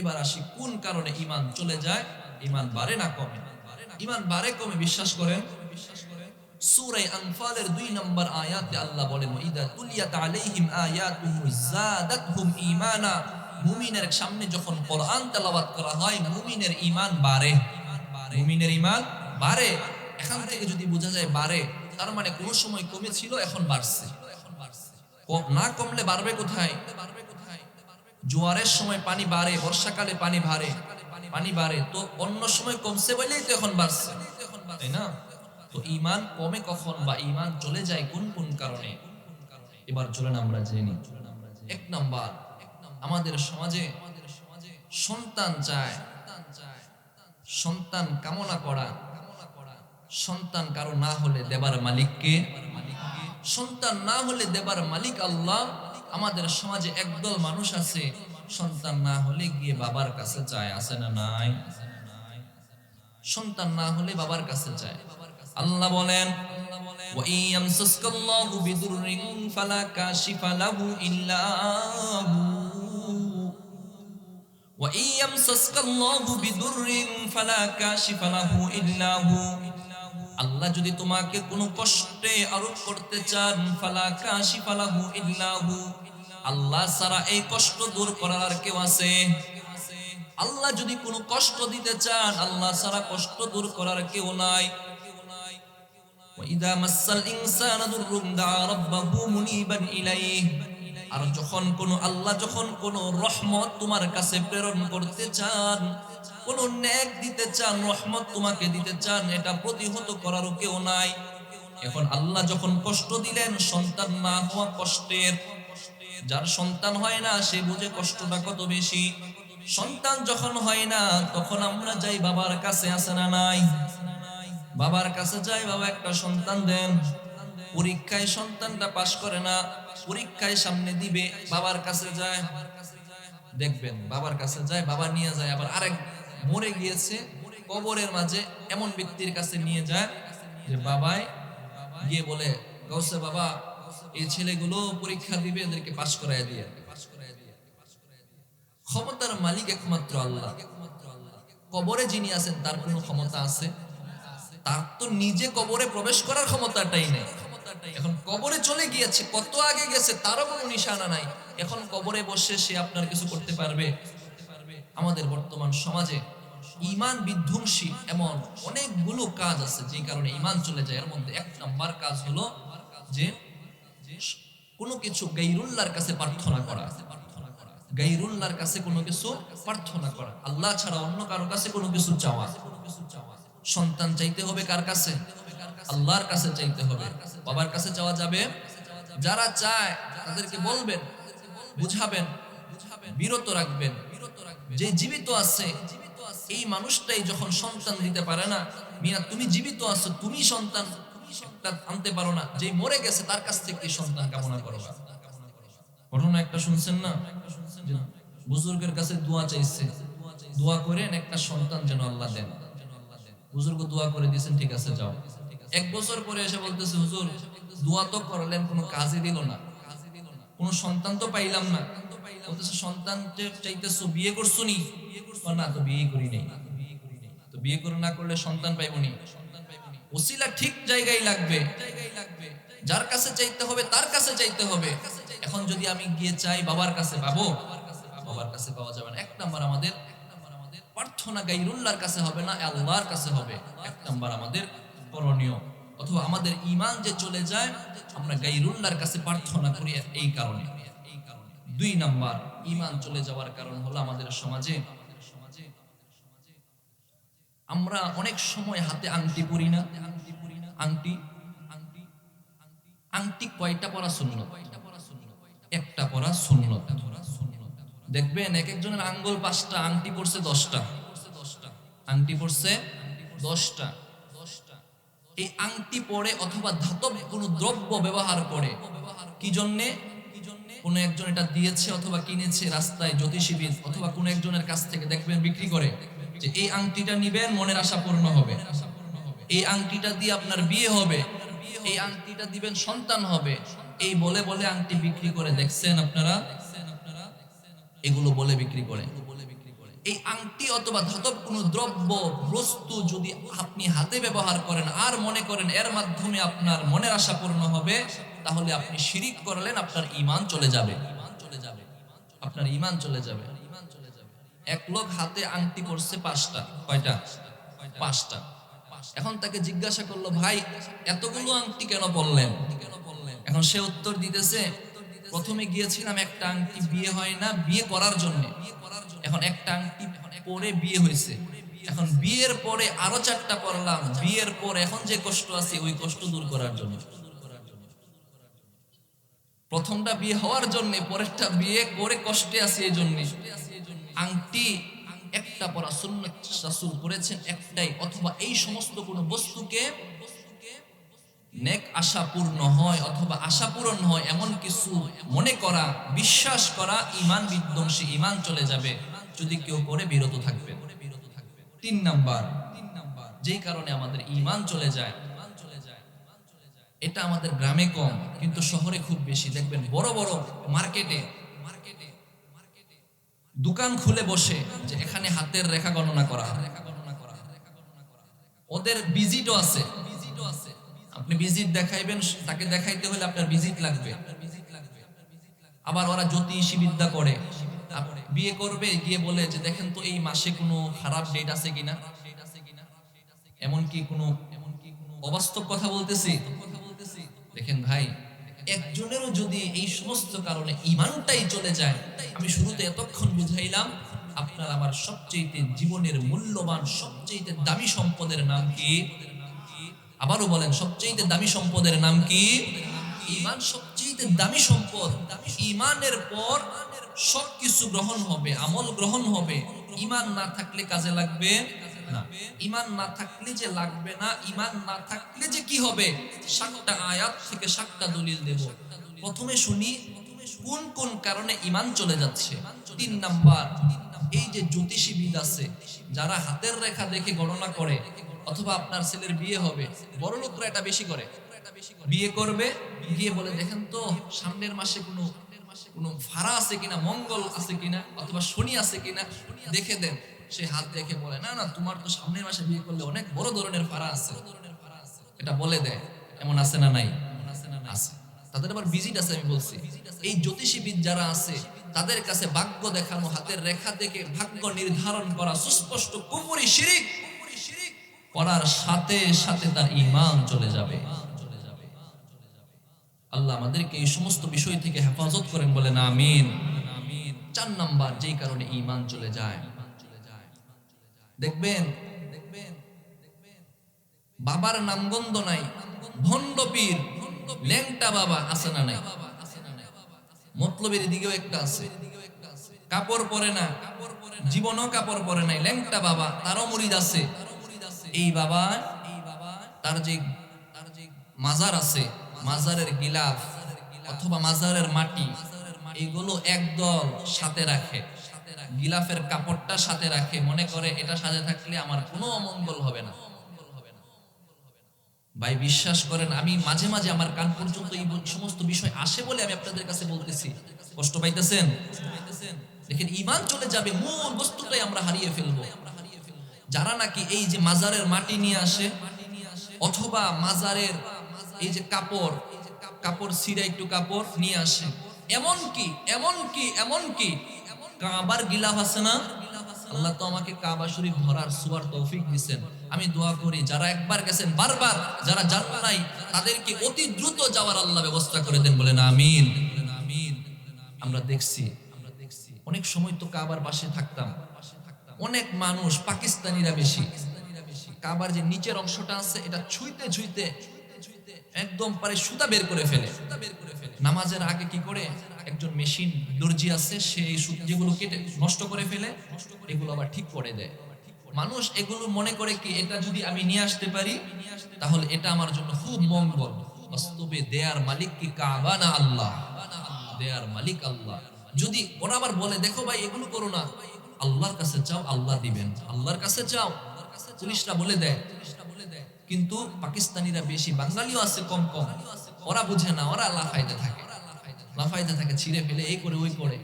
এবার আসি, কোন কারণে ইমান চলে যায়? ইমান বাড়ে না কমে? ইমান বাড়ে, কমে, বিশ্বাস করেন? আনফালের নম্বর আয়াতে আল্লাহ বলেন ইদা তুলিয়াত আলাইহিম আয়াতুহু জাদাতহুম ঈমানা। মুমিনের সামনে যখন কোরআন তেলাওয়াত করা হয়, মুমিনের ঈমান বাড়ে। মুমিনের ঈমান বাড়ে। এখান থেকে যদি বোঝা যায় বাড়ে, তার মানে কোন সময় কমেছিল, এখন বাড়ছে। না কমলে বাড়বে কোথায়? জোয়ারের সময় পানি বাড়ে, বর্ষাকালে পানি বাড়ে পানি বাড়ে। তো অন্য সময় কমছে বলেই তো এখন বাড়ছে, তাই না? তো ইমান কমে কখন বা ইমান চলে যায় কোন কোন কারণে? এবার চলেন আমরা জেনি এক নাম্বার, আমাদের সমাজে সন্তান চায়, সন্তান কামনা করা। সন্তান কারও না হলে দেবার মালিককে, সন্তান না হলে দেবার মালিক আল্লাহ। আমাদের সমাজে একদল মানুষ আছে সন্তান না হলে গিয়ে বাবার কাছে চায় আছে না নাই সন্তান না হলে বাবার কাছে চায় আল্লাহ বলেন وَإِن يَمْسَسْكَ اللَّهُ بِضُرٍّ فَلَا كَاشِفَ لَهُ إِلَّا هُوَ আল্লাহ যদি তোমাকে কোনো কষ্টে আরোপ করতে চান ফালা কাশিফা লাহু ইল্লা হু আল্লাহ ছাড়া এই কষ্ট দূর করার আর কেউ আছে আল্লাহ যদি কোনো কষ্ট দিতে চান আল্লাহ ছাড়া কষ্ট দূর করার কেউ নাই وَإِذَا مَسَّ الْإِنسَانَ ضُرٌّ دَعَا رَبَّهُ مُنِيبًا إِلَيْهِ আর যখন কোন আল্লাহ যখন কোন রহমত তোমার কাছে প্রেরণ করতে চান কোন নেক দিতে চান, রহমত তোমাকে দিতে চান, এটা প্রতিহত করারও কেউ নাই। এখন আল্লাহ যখন কষ্ট দিলেন, সন্তান না হওয়া কষ্টের। যার সন্তান হয় না, সে বুঝে কষ্টটা কত বেশি। সন্তান যখন হয় না, তখন আমরা যাই বাবার কাছে আসে না নাই? বাবার কাছে যাই, বাবা একটা সন্তান দেন। পরীক্ষায় সন্তানটা পাশ করে না, পরীক্ষায় সামনে দিবে, বাবার কাছে যায়। দেখবেন, বাবার কাছে যায়, বাবা নিয়ে যায়, আবার আরেক মরে গিয়েছে, কবরের মাঝে এমন ব্যক্তির কাছে নিয়ে যায় যে বাবাই গিয়ে বলে গৌসে বাবা, এই ছেলেগুলো পরীক্ষা দিবে, এদেরকে পাশ করায় দিয়ে। ক্ষমতার মালিক একমাত্র আল্লাহ। কবরে যিনি আছেন, তার কোনো ক্ষমতা আছে? তার তো নিজে কবরে প্রবেশ করার ক্ষমতাটাই নেই। এখন কবরে চলে গিয়েছে, কত আগে গেছে, তারও কোনো নিশানা নাই। এখন কবরে বসে সে আপনার কিছু করতে পারবে। আমাদের বর্তমান সমাজে ইমান বিধ্বংসী এমন অনেকগুলো কাজ আছে যে কারণে ইমান চলে যায়। এর মধ্যে এক নাম্বার কাজ হলো যে কোনো কিছু গাইরুল্লাহর কাছে প্রার্থনা করা। গাইরুল্লাহর কাছে কোনো কিছু প্রার্থনা করা। আল্লাহ ছাড়া অন্য কারও কাছে কোনো কিছু চাওয়া। সন্তান চাইতে হবে কার কাছে? আল্লাহর কাছে চাইতে হবে। বাবার কাছে চাওয়া যাবে? যারা চায়, তাদেরকে বলবেন বুঝাবেন বিরত রাখবেন। যে জীবিত আছে, এই মানুষটাই যখন সন্তান দিতে পারে না, মিয়া, তুমি জীবিত আছো, তুমি সন্তান আনতে পারো না। যে মরে গেছে, তার কাছ থেকে সন্তান কামনা করবা ঘটনা একটা শুনছেন না? বুজুর্গের কাছে দোয়া চাইছে। দোয়া করেন, একটা সন্তান যেন আল্লাহ দেন। বুজুর্গ দোয়া করে দিয়েছেন, ঠিক আছে, যাও। এক বছর পরে এসে বলতেছে, হুজুর, দোয়া তো করলেন, কোনো কাজে দিল না। কোনো সন্তান তো পাইলাম না। বলতেছে সন্তান চাইতেছো বিয়ে করছ নি না, তো বিয়ে করি নাই। তো বিয়ে করে না করলে সন্তান পাইবো নি। ওসিলা ঠিক জায়গায় লাগবে। যার কাছে চাইতে হবে, তার কাছে চাইতে হবে। এখন যদি আমি গিয়ে চাই বাবার কাছে পাবো বাবার কাছে পাওয়া যাবে না। এক নাম্বার আমাদের প্রার্থনা গাইরুল্লাহর কাছে হবে না, আল্লাহর কাছে হবে। এক নাম্বার আমাদের করণীয়। অথবা আমাদের ইমান যে চলে যায়, আমরা গাইরুল্লাহর কাছে প্রার্থনা করি এই কারণে। দুই নাম্বার ইমান চলে যাওয়ার কারণ হলো আমাদের সমাজে, আমরা অনেক সময় হাতে আংটি পরি না। আংটি আংটি কয়টা পরা শূন্য একটা পরা শূন্য দেখবেন এক একজনের আঙ্গুল পাঁচটা, আংটি পড়ছে দশটা। আংটি পড়ছে দশটা। এই আংটি পরে অথবা ধাতব কোনো দ্রব্য ব্যবহার করে। কি জন্যে? কোন একজন এটা দিয়েছে অথবা কিনেছে রাস্তায় জ্যোতিষীবিদ অথবা কোন একজনের কাছ থেকে দেখবেন বিক্রি করে যে এই আংটিটা নিবেন, মনের আশা পূর্ণ হবে। এই আংটিটা দিয়ে আপনার বিয়ে হবে। এই আংটিটা দিবেন, সন্তান হবে। এই বলে বলে আংটি বিক্রি করে দেখছেন আপনারা? এগুলো বলে বিক্রি করে। এই আংটি অথবা ধাতব কোনো দ্রব্য, বস্তু যদি আপনি হাতে ব্যবহার করেন আর মনে করেন এর মাধ্যমে আপনার মনের আশা পূর্ণ হবে, তাহলে আপনি শিরিক করলেন, আপনার ইমান চলে যাবে। আপনার ইমান চলে যাবে। এক লোক হাতে আংটি করছে পাঁচটা, কয়টা? পাঁচটা। এখন তাকে জিজ্ঞাসা করল, ভাই, এতগুলো আংটি কেন বললেন এখন সে উত্তর দিতেছে, প্রথমে গিয়েছিলাম একটা আংটি বিয়ে হয় না, বিয়ে করার জন্য। এখন একটা আংটি পরে বিয়ে হয়েছে। এখন বিয়ের পরে আরও চারটা পড়লাম বিয়ের পর এখন যে কষ্ট আছে, ওই কষ্ট দূর করার জন্য। প্রথমটা বিয়ে হওয়ার জন্য, পরেরটা বিয়ে করে কষ্টে আছে এই জন্য। আংটি একটা পরা সুন্নত রাসূল করেছেন একটাই, অথবা এই সমস্ত কোনো বস্তুকে নেক আশা পূর্ণ হয় অথবা আশা পূরণ হয় এমন কিছু মনে করা, বিশ্বাস করা ইমান বিধ্বংসী ইমান চলে যাবে যদি কেউ করে বিরত থাকবে। তিন নাম্বার, যেই কারণে আমাদের ইমান চলে যায়, এটা আমাদের গ্রামে কম, কিন্তু শহরে খুব বেশি। দেখবেন বড় বড় মার্কেটে দোকান খুলে বসে যে এখানে হাতের রেখা গণনা করা। ওদের ভিজিটও আছে ভিজিটও আছে। আপনি ভিজিট দেখাইবেন তাকে দেখাইতে হলে আপনার ভিজিট লাগবে। আবার ওরা জ্যোতিষী বিদ্যা করে বিয়ে করবে, গিয়ে বলে যে, দেখেন তো এই মাসে কোনো খারাপ ডেট আছে কিনা? এমন কি কোনো এমন কি কোনো অবাস্তব কথা বলতেছি। দেখেন ভাই, একজনেরও যদি এই সমস্ত কারণে ইমানটাই চলে যায়, আমি শুরুতে এতক্ষণ বুঝাইলাম, আপনার আমার সবচেয়ে জীবনের মূল্যবান সবচেয়ে দামি সম্পদের নাম কি? আবারও বলেন সবচেয়ে দামি সম্পদের নাম কি? ইমান সবচেয়ে দামি সম্পদ, ইমানের পর সবকিছু গ্রহণ হবে, আমল গ্রহণ হবে। ইমান না থাকলে কাজে লাগবে ইমান না থাকলে যে লাগবে না, ইমান না থাকলে যে কি হবে? সাতটা আয়াত থেকে সাতটা দলিল দেব। প্রথমে শুনি, কোন কোন কারণে ইমান চলে যাচ্ছে? তিন নাম্বার, এই যে জ্যোতিষীবিদ আছে, যারা হাতের রেখা দেখে গণনা করে অথবা আপনার ছেলের বিয়ে হবে, বড় লোকরা এটা বেশি করে। বিয়ে করবে, গিয়ে বলে, দেখেন তো, সামনের মাসে কোনো কোনো ভাড়া আছে কিনা, মঙ্গল আছে কিনা, অথবা শনি আছে কিনা, দেখে দেন। সে হাত দেখে বলে, না না, তোমার তো সামনের মাসে বিয়ে করলে অনেক বড় ধরনের ভাড়া আছে। এটা বলে দেয়, এমন আছে না নাই? আছে। তাদের আবার ভিজিট আছে, আমি বলছি। এই জ্যোতিষীবিদ যারা আছে, তাদের কাছে ভাগ্য দেখানো, হাতের রেখা দেখে ভাগ্য নির্ধারণ করা, সুস্পষ্ট কুপুরি শিরিক। করার সাথে সাথে তার ইমান চলে যাবে। আল্লাহ আমাদেরকে এই সমস্ত বিষয় থেকে হেফাজত করেন, বলেন আমিন। চার নাম্বার, যেই কারণে ইমান চলে যায়। দেখবেন, বাবার নামগন্ধ নাই, ভণ্ড পীর, ল্যাংটা বাবা আছে না নাই? মতলবের দিকেও একটা আছে। কাপড় পরে না, জীবনও কাপড় পরে নাই, ল্যাংটা বাবা, তারও মুরিদ আছে। এই বাবা তার যে তার যে মাজার আছে, মাজারের গিলাফ অথবা মাজারের মাটি এইগুলো একদল সাথে রাখে। গিলাফের কাপড়টা সাথে রাখে। মনে করে এটা সাথে থাকলে আমার কোনো অমঙ্গল হবে না। ভাই, বিশ্বাস করেন, আমি মাঝে মাঝে আমার কান পর্যন্ত এই সমস্ত বিষয় আসে বলে আমি আপনাদের কাছে বলতেছি। কষ্ট পাইতেছেন? দেখেন ইমান চলে যাবে, মূল বস্তুটাই আমরা হারিয়ে ফেলব। যারা নাকি এই যে মাজারের মাটি নিয়ে আসে, অথবা মাজারের এই যে কাপড় কাপড় সিরা একটু কাপড় নিয়ে আসে। এমন কি এমন কি এমন কি কাবার গিলাফ আছে না? আল্লাহ তো আমাকে কাবা শরীফ ধরার সুয়ার তৌফিক দিছেন। আমি দোয়া করি, যারা একবার গেছেন, বারবার যারা যান নাই তাদেরকে অতি দ্রুত যাওয়ার আল্লাহ ব্যবস্থা করে দেন, বলেন আমিন। আমিন আমরা দেখছি আমরা দেখছি, অনেক সময় তো কাবার পাশে থাকতাম। অনেক মানুষ পাকিস্তানিরা বেশি। কাবার যে নিচের অংশটা আছে, এটা ছুঁইতে ছুঁইতে একদম পারে সুতা বের করে ফেলে। নামাজের আগে কি করে? একজন মেশিন দর্জি আছে, সে এই সু- যেগুলো কেটে নষ্ট করে ফেলে, এগুলো আবার ঠিক করে দেয়। মানুষ এগুলো মনে করে কি, এটা যদি আমি নিয়ে আসতে পারি, তাহলে এটা আমার জন্য খুব মঙ্গল। বাস্তবে দেয়ার মালিক কি কাবা না আল্লাহ? দেয়ার মালিক আল্লাহ। যদি ওরা আবার বলে, দেখো ভাই, এগুলো করো না। আল্লাহর কাছে চাও, আল্লাহ দিবেন। আল্লাহর কাছে চাও, পুলিশরা বলে দেয়। কিন্তু পাকিস্তানিরা বেশি, বাঙালিও আছে কম কম। ওরা বুঝে না, ওরা লাফাইতে থাকে। লাফাইতে থাকে, ছিঁড়ে ফেলে, এই করে, ওই করে।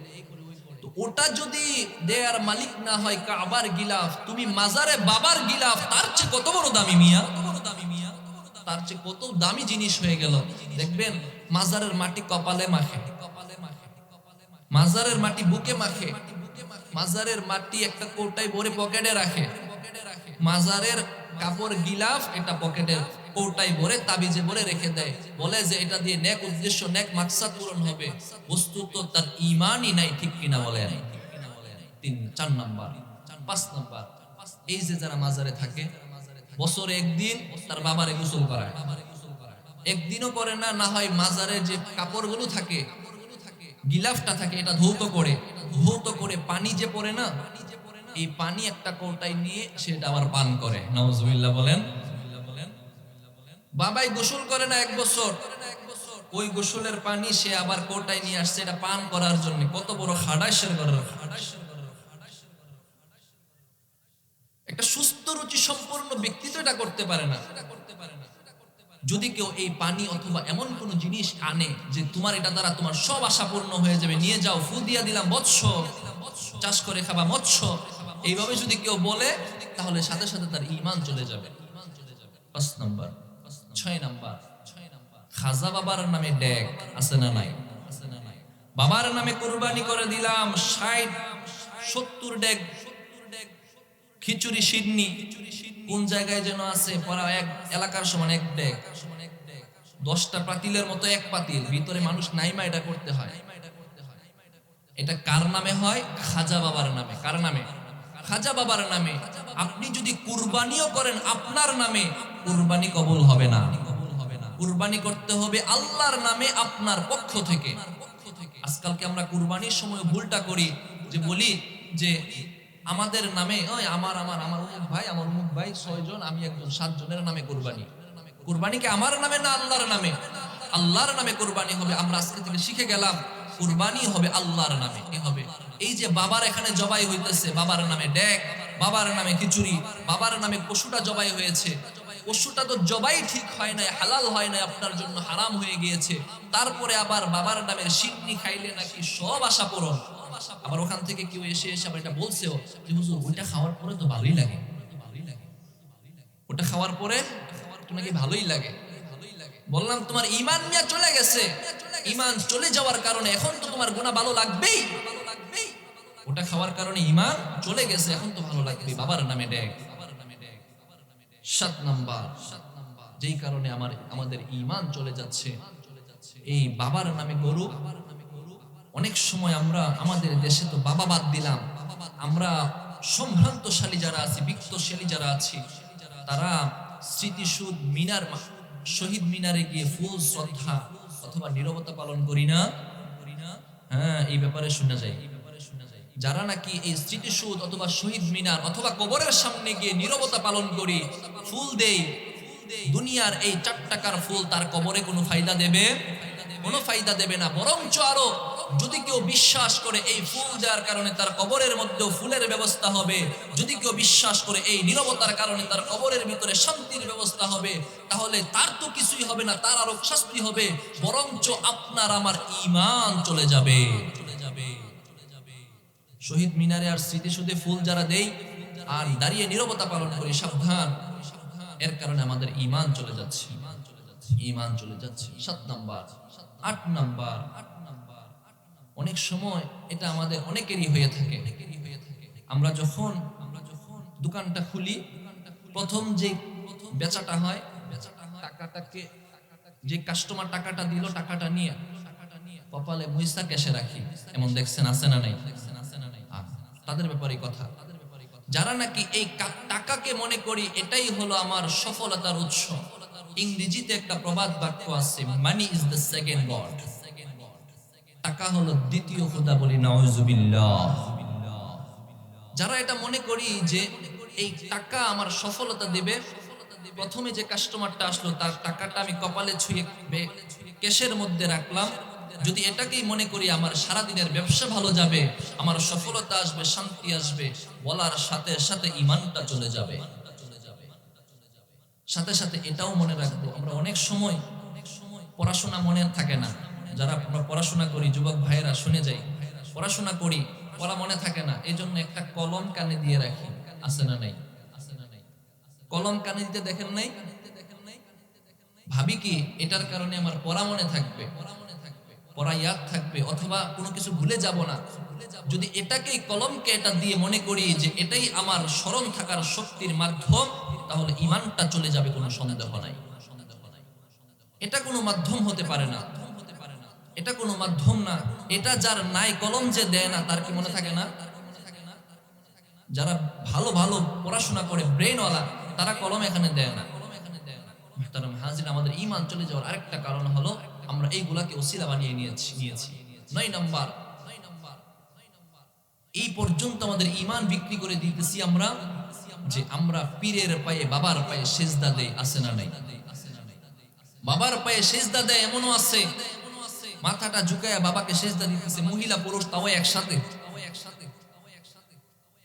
ওটা যদি দেয়ার মালিক না হয়, কাবার গিলাফ, তুমি মাজারে বাবার গিলাফ, তার চেয়ে কত বড় দামি মিয়া? তার চেয়ে কত দামি জিনিস হয়ে গেল। দেখবেন, মাজারের মাটি কপালে মাখে। মাজারের মাটি বুকে মাখে। মাজারের মাটি একটা কৌটায় ভরে পকেটে রাখে। মাজারের কাপড় গিলাফ এটা পকেটের কৌটায় ভরে তাবিজে ভরে রেখে দেয়। বলে যে এটা দিয়ে নেক উদ্দেশ্য, নেক মাকসাদ পূরণ হবে। বস্তুত তার ইমানই নাই, ঠিক কিনা বলেন? তিন, চার নাম্বার, পাঁচ নাম্বার। এই যে যারা মাজারে থাকে, বছরে একদিন তার বাবারে গোসল করায়। একদিনও করে না না হয় মাজারে যে কাপড়গুলো থাকে গিলাফটা থাকে, এটা ধৌত করে। ধৌত করে পানি যে পড়ে না, এই পানি একটা কৌটায় নিয়ে সেটা আবার পান করে। নওয়াজুবিল্লাহ বলেন। বাবাই গোসল করে না এক বছর। ওই গোসলের পানি সে আবার কোটায় নিয়ে আসছে, এটা পান করার জন্য। কত বড় হাডাসের করার একটা সুস্থ রুচি সম্পন্ন ব্যক্তি তো এটা করতে পারে না। যদি কেউ এই পানি অথবা এমন কোন জিনিস আনে যে তোমার এটা দ্বারা তোমার সব আশা পূর্ণ হয়ে যাবে, নিয়ে যাও ফু দিয়া দিলাম, মৎস্য। চাষ করে খাবা মৎস্য। এইভাবে যদি কেউ বলে, তাহলে সাথে সাথে তার ইমান চলে যাবে। পাঁচ নাম্বার। ছয় নাম্বার। খাজা বাবার নামে ডেক আছে না নাই? বাবার নামে কুরবানি করে দিলাম, ষাট, সত্তর ডেক খিচুড়ি সিডনি কোন জায়গায় যেন আছে? পরা এক এলাকার সমান এক ডেক দশটা পাতিলের মতো এক পাতিল। ভিতরে মানুষ নাইমা এটা করতে হয়। এটা কার নামে হয়? খাজা বাবার নামে। কার নামে? খাজা বাবার নামে। আপনি যদি কুরবানিও করেন আপনার নামে, কুরবানি কবুল হবে না। কুরবানি করতে হবে আল্লাহর নামে আপনার পক্ষ থেকে। আজকালকে আমরা কুরবানির সময় ভুলটা করি যে বলি যে আমাদের নামে, ওই আমার আমার আমার অমুক ভাই, আমার অমুক ভাই ছয়জন, আমি একজন, সাতজনের নামে কুরবানি। কুরবানি কি আমার নামে না আল্লাহর নামে? আল্লাহর নামে কুরবানি হবে, আমরা আজকে থেকে শিখে গেলাম, কুরবানি হবে আল্লাহর নামে। হবে। এই যে বাবার এখানে জবাই হইতেছে, বাবার নামে ডেক, বাবার নামে খিচুড়ি, বাবার নামে পশুটা জবাই হয়েছে। পশুটা তো জবাই ঠিক হয় নাই, হালাল হয় নাই, আপনার জন্য হারাম হয়ে গিয়েছে। তারপরে আবার বাবার নামের সিন্নি খাইলে নাকি সব আশা পূরণ। আবার ওখান থেকে কেউ এসে এসে আবার এটা বলছেও যে, হুজুর, ওইটা খাওয়ার পরে তো ভালোই লাগে। ওটা খাওয়ার পরে তো নাকি ভালোই লাগে। বললাম, তোমার ইমান মিয়া চলে গেছে। ইমান চলে যাওয়ার কারণে এখন তো তোমার গুণা ভালো লাগবেই। ওটা খাওয়ার কারণে ইমান চলে গেছে, এখন তো ভালো লাগবে। বাবার নামে ডেক। সাত নাম্বার। যেই কারণে আমার, আমাদের ইমান চলে যাচ্ছে। এই বাবার নামে গরু অনেক সময় আমরা আমাদের দেশে তো বাবা বাদ দিলাম। আমরা সম্ভ্রান্তশালী যারা আছি, বিত্তশালী যারা আছি, তারা স্মৃতিসুদ মিনার শহীদ মিনারে গিয়ে ফুল শ্রদ্ধা অথবা নীরবতা পালন করি না। হ্যাঁ এই ব্যাপারে শোনা যায়। যারা নাকি এই স্মৃতিসুদ অথবা শহীদ মিনার অথবা কবরের সামনে গিয়ে নীরবতা পালন করি, ফুল দেই, দুনিয়ার এই চার টাকার ফুল তার কবরে কোনো ফায়দা দেবে? কোনো ফায়দা দেবে না। বরঞ্চ আরও যদি কেউ বিশ্বাস করে এই ফুল দেওয়ার কারণে তার কবরের মধ্যেও ফুলের ব্যবস্থা হবে, যদি কেউ বিশ্বাস করে এই নীরবতার কারণে তার কবরের ভিতরে শান্তির ব্যবস্থা হবে, তাহলে তার তো কিছুই হবে না, তার আরও শাস্তি হবে, বরঞ্চ আপনার আমার ইমান চলে যাবে। শহীদ মিনারে আর স্মৃতিসুদে ফুল যারা দেই, আর দাঁড়িয়ে নীরবতা পালন করি, সাবধান। এর কারণে আমাদের ইমান চলে যাচ্ছে। ইমান চলে যাচ্ছে। সাত নাম্বার আট নাম্বার আট নাম্বার। অনেক সময় এটা আমাদের অনেকেরই হয়ে থাকে। আমরা যখন আমরা যখন দোকানটা খুলি, প্রথম যে বেচাটা হয়, টাকাটাকে, যে কাস্টমার টাকাটা দিল, টাকাটা নিয়ে কপালে মুইসা ক্যাশে রাখি। এমন দেখছেন, আছে না নাই? তাদের ব্যাপারে কথা। যারা নাকি এই টাকাকে মনে করি এটাই হলো আমার সফলতার উৎস। ইংরেজিতে একটা প্রবাদ বাক্য আছে money is the second god টাকা হলো দ্বিতীয় খোদা বলি নওয়াজুবিল্লাহ যারা এটা মনে করি যে এই টাকা আমার সফলতা দেবে, প্রথমে যে কাস্টমারটা আসলো, তার টাকাটা আমি কপালে ছুঁয়ে কেশের মধ্যে রাখলাম। যদি এটাকেই মনে করি, আমার সারাদিনের ব্যবসা ভালো যাবে, আমার সফলতা আসবে, শান্তি আসবে, বলার সাথে সাথে ইমানটা চলে যাবে। সাথে সাথে এটাও মনে রাখব, আমরা অনেক সময় পড়াশোনা মনে থাকে না। যারা আমরা পড়াশোনা করি, যুবক ভাইয়েরা শুনে যাই, পড়াশোনা করি, পড়া মনে থাকে না এই জন্য একটা কলম কানে দিয়ে রাখি, আছে না নাই? কলম কানে দিতে দেখেন নাই? ভাবি কি, এটার কারণে আমার পড়া মনে থাকবে, পড়া ইয়াদ থাকবে, অথবা কোনো কিছু ভুলে যাব না। যদি এটাকেই কলমকে এটা দিয়ে মনে করি যে এটাই আমার স্মরণ থাকার শক্তির মাধ্যম, তাহলে ইমানটা চলে যাবে কোনো সন্দেহ নাই। এটা কোনো মাধ্যম হতে পারে না। এটা কোনো মাধ্যম না। এটা যার নাই কলম যে দেয় না, তার কি মনে থাকে না? যারা ভালো ভালো পড়াশোনা করে ব্রেনওয়ালা তারা কলম এখানে দেয় না। আমাদের ইমান চলে যাওয়ার আরেকটা কারণ হলো, আমরা এইগুলাকে ওসিলা বানিয়ে নিয়েছি। নিয়েছি নয় নাম্বার, এই পর্যন্ত আমাদের ইমান বিক্রি করে দিতেছি আমরা, যে আমরা পীরের পায়ে, বাবার পায়ে সেজদা দেই, আছে না নাই? বাবার পায়ে সেজদা দেয়, এমনও আছে। মাথাটা ঝুঁকায় বাবাকে সেজদা দিতেছে, মহিলা পুরুষ তাও একসাথে।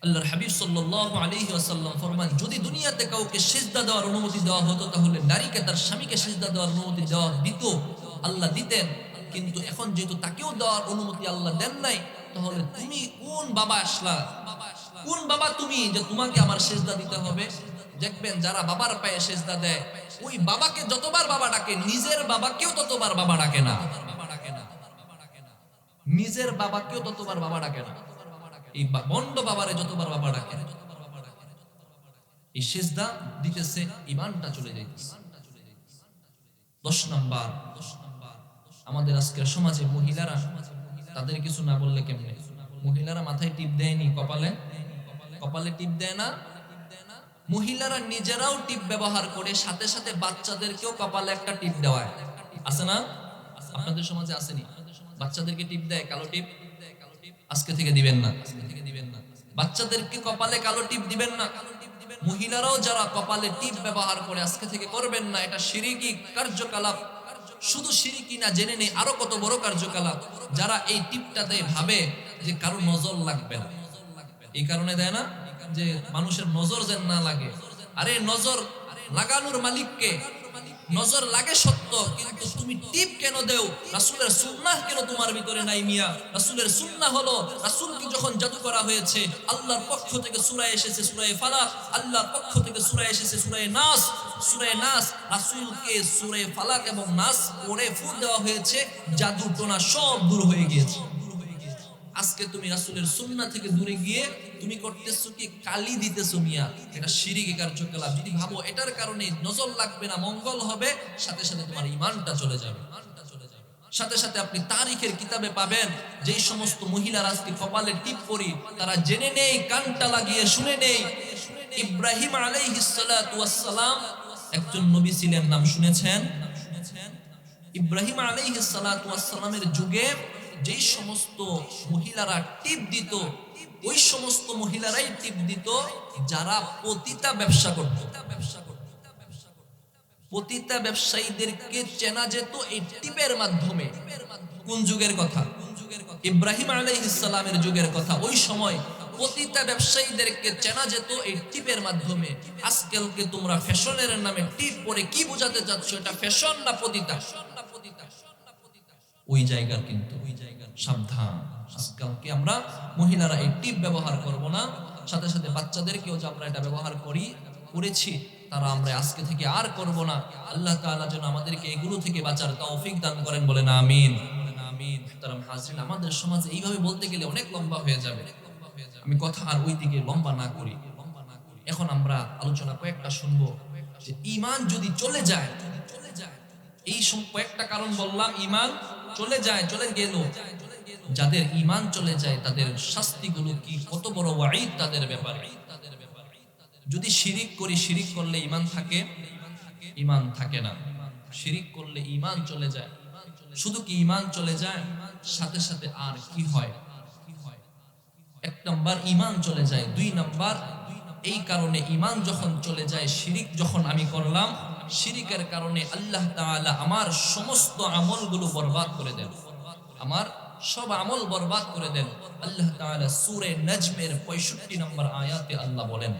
আল্লাহর হাবিব সাল্লাল্লাহু আলাইহি ওয়াসাল্লাম ফরমান যদি দুনিয়াতে কাউকে দেওয়ার অনুমতি দেওয়া হতো, তাহলে নারীকে তার স্বামীকে দেওয়ার অনুমতি দেওয়া দিত, আল্লাহ দিতেন। কিন্তু এখন যেহেতু তাকেও দেওয়ার অনুমতি আল্লাহ দেন নাই, তাহলে তুমি কোন বাবা আসলা? কোন বাবা তুমি যে তোমাকে আমার সেজদা দিতে হবে? দেখবেন যারা বাবার পায়ে সেজদা দেয়, ওই বাবাকে যতবার বাবা ডাকে, নিজের বাবাকেও ততবার বাবা ডাকে না। নিজের বাবাকেও ততবার বাবা ডাকে না। এই বন্ড বাবারে যতবার বাবা ডাকে। এই সেজদা দিতেছে, ইমানটা চলে যাইতেছে। দশ নাম্বার, আমাদের আজকের সমাজে মহিলারা, তাদের কিছু না বললে কেমনে? মহিলারা মাথায় টিপ দেয়নি কপালে? কপালে টিপ দেয় না? মহিলারা নিজেরাও টিপ ব্যবহার করে সাথে সাথে বাচ্চাদেরকেও কপালে একটা টিপ দেওয়ায়। আছে না? আপনাদের সমাজে আসেনি? বাচ্চাদেরকে টিপ দেয় কালো টিপ? আজকে থেকে দিবেন না। বাচ্চাদেরকে কপালে কালো টিপ দিবেন না। মহিলারাও যারা কপালে টিপ ব্যবহার করে আজকে থেকে করবেন না, এটা সিরিকি কার্যকলাপ। শুধু সিরিকি না, জেনে নেই আরও কত বড় কার্যকলাপ। যারা এই টিপটা দেয় ভাবে যে কারও নজর লাগবে না। এই কারণে দেয় না যে মানুষের নজর যেন না লাগে। আরে নজর লাগানোর মালিককে নজর লাগে সত্য, কিন্তু তুমি টিপ কেন দেও? রাসূলের সুন্নাহ কেন তোমার ভিতরে নাই মিয়া? রাসূলের সুন্নাহ হলো, রাসূলকে যখন জাদু করা হয়েছে, আল্লাহর পক্ষ থেকে সূরা এসেছে সূরা ফালাক, আল্লাহর পক্ষ থেকে সূরা এসেছে সূরা নাস। সূরা নাস রাসূলকে সূরা ফালাক এবং নাস পড়ে ফুল দেওয়া হয়েছে জাদু টোনা সব দূর হয়ে গিয়েছে। আজকে তুমি রাসূলের সুন্নাহ থেকে দূরে গিয়ে তুমি করতেছো কি? কালি দিতেছো মিয়া। এটা শিরিকি কার্যকলাপ যদি ভাবো এটার কারণে নজর লাগবে না, মঙ্গল হবে, সাথে সাথে তোমার ইমানটা চলে যাবে। সাথে সাথে আপনি তারিখের কিতাবে পাবেন, যেই সমস্ত মহিলারা আজকে কপালে টিপ করি তারা জেনে নেই, কানটা লাগিয়ে শুনে নেই। ইব্রাহিম আলাইহিস সালাতু ওয়াস সালাম একজন নবী ছিলেন, নাম শুনেছেন? ইব্রাহিম আলাইহিস সালাতু ওয়াস সালামের যুগে যেই সমস্ত মহিলারা টিপ দিত ওই সমস্ত মহিলারাই টিপ দিত যারা পতিতা ব্যবসা করত। পতিতা ব্যবসায়ীদেরকে চেনা যেত এই টিপের মাধ্যমে। কোন যুগের কথা? ইব্রাহিম আলাইহিস সালামের যুগের কথা। ওই সময় পতিতা ব্যবসায়ীদেরকে চেনা যেত এই টিপের মাধ্যমে। আজকালকে তোমরা ফ্যাশনের নামে টিপ পরে কি বোঝাতে চাচ্ছ? এটা ফ্যাশন না পতিতা? ওই জায়গার কিন্তু ওই জায়গার সাবধান। আজকালকে আমরা মহিলারা এই টিপ ব্যবহার করব না। সাথে সাথে বাচ্চাদেরকেও যে আমরা এটা ব্যবহার করি, করেছি, তারা আমরা আজকে থেকে আর করব না। আল্লাহ তাআলা যেন আমাদেরকে এগুলো থেকে বাঁচার তৌফিক দান করেন বলেন, আমিন। আমিন তারা হাজরিন, আমাদের সমাজে এইভাবে বলতে গেলে অনেক লম্বা হয়ে যাবে। আমি কথা আর ওই দিকে লম্বা না করি। এখন আমরা আলোচনা কয়েকটা শুনব। যে ইমান যদি চলে যায়, এই কয়েকটা কারণ বললাম ইমান চলে যায়, চলে গেল। যাদের ইমান চলে যায়, তাদের শাস্তিগুলো কি? কত বড় ওয়াইদ তাদের ব্যাপারে। যদি শিরিক করি, শিরিক করলে ইমান থাকে? ইমান থাকে না। শিরিক করলে ইমান চলে যায়। শুধু কি ইমান চলে যায়? সাথে সাথে আর কি হয়? এক নাম্বার ইমান চলে যায়। দুই নাম্বার, এই কারণে ইমান যখন চলে যায়, শিরিক যখন আমি করলাম শিরিকের কারণে আল্লাহ তাআলা আমার সমস্ত আমলগুলো বরবাদ করে দেন। আমার সব আমল বরবাদ করে দেন। আল্লাহ তাআলা সুরে নজমের 65 নম্বর আয়াতে আল্লাহ বলেন